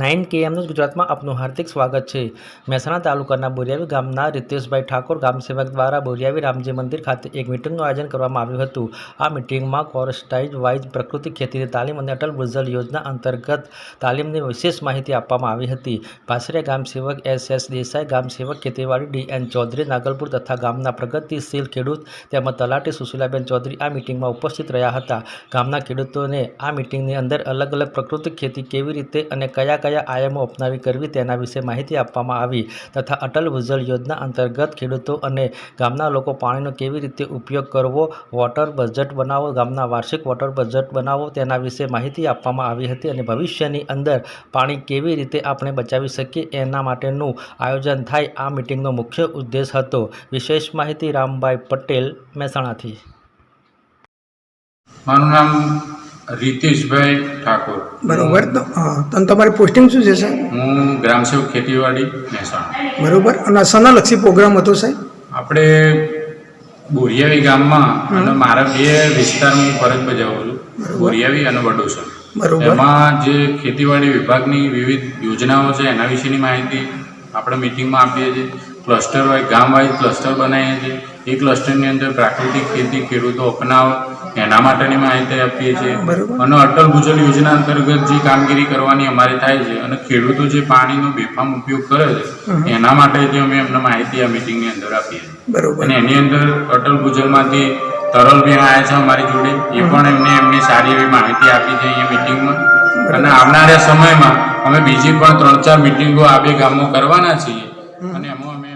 Nine કેએમનું ગુજરાતમાં આપનું હાર્દિક સ્વાગત છે. મહેસાણા તાલુકાના બોરિયાવી ગામના રિતેશભાઈ ઠાકોર ગામસેવક દ્વારા બોરિયાવી રામજી મંદિર ખાતે એક મિટિંગનું આયોજન કરવામાં આવ્યું હતું. આ મિટિંગમાં કોરસ્ટાઇઝ વાઇઝ પ્રકૃતિ ખેતીની તાલીમ અને અટલ ભૂજલ યોજના અંતર્ગત તાલીમની વિશેષ માહિતી આપવામાં આવી હતી. ભાસરિયા ગામ સેવક એસ એસ દેસાઈ ગામસેવક ખેતીવાડી ડી એન ચૌધરી નાગલપુર તથા ગામના પ્રગતિશીલ ખેડૂત તેમજ તલાટી સુશીલાબેન ચૌધરી આ મિટિંગમાં ઉપસ્થિત રહ્યા હતા. ગામના ખેડૂતોને આ મિટિંગની અંદર અલગ અલગ પ્રકૃતિ ખેતી કેવી રીતે અને કયા કયા આયામો અપનાવી કરવી તેના વિશે માહિતી આપવામાં આવી તથા અટલ ભૂજલ યોજના અંતર્ગત ખેડૂતો અને ગામના લોકો પાણીનો કેવી રીતે ઉપયોગ કરવો, વોટર બજેટ બનાવો, ગામના વાર્ષિક વોટર બજેટ બનાવો તેના વિશે માહિતી આપવામાં આવી હતી અને ભવિષ્યની અંદર પાણી કેવી રીતે આપણે બચાવી શકીએ એના માટેનું આયોજન થાય આ મિટિંગનો મુખ્ય ઉદ્દેશ હતો. વિશેષ માહિતી રામભાઈ પટેલ, મહેસાણાથી. મારું નામ રીતેશભાઈ ઠાકોર. બરોબર. તો તને તમારી પોસ્ટિંગ શું છે સાહેબ? હું ગ્રામસેવક ખેતીવાડી મહેસાણા. બરોબર. અને સના લક્ષી પ્રોગ્રામ હતો સાહેબ? આપણે બોરિયાવી ગામમાં અને મારા બે વિસ્તારમાં હું ફરજ બજાવું છું. બોરિયાવી અને વડોસર. એમાં જે ખેતીવાડી વિભાગની વિવિધ યોજનાઓ છે એના વિશેની માહિતી આપણે મિટિંગમાં આપીએ છીએ. ક્લસ્ટર વાઇઝ ગામ વાઇઝ ક્લસ્ટર બનાવીએ છીએ. એ ક્લસ્ટરની અંદર પ્રાકૃતિક ખેતી ખેડૂતો અપનાવે એના માટેની માહિતી આપીએ છીએ. અને અટલ ભૂજલ યોજના અંતર્ગત જે કામગીરી કરવાની અમારે થાય છે અને ખેડૂતો જે પાણીનો બેફામ ઉપયોગ કરે છે એના માટે જે અમે એમને માહિતી આ મિટિંગની અંદર આપીએ છીએ. અને એની અંદર અટલ ભૂજલમાંથી તરલબેન આવ્યા છે અમારી જોડે. એ પણ એમને એમની સારી એવી માહિતી આપી છે અહીંયા મિટિંગમાં અને આવનારા સમયમાં અમે બીજી પણ ત્રણ ચાર મિટિંગો આ બે ગામમાં કરવાના છીએ. અને એમાં અમે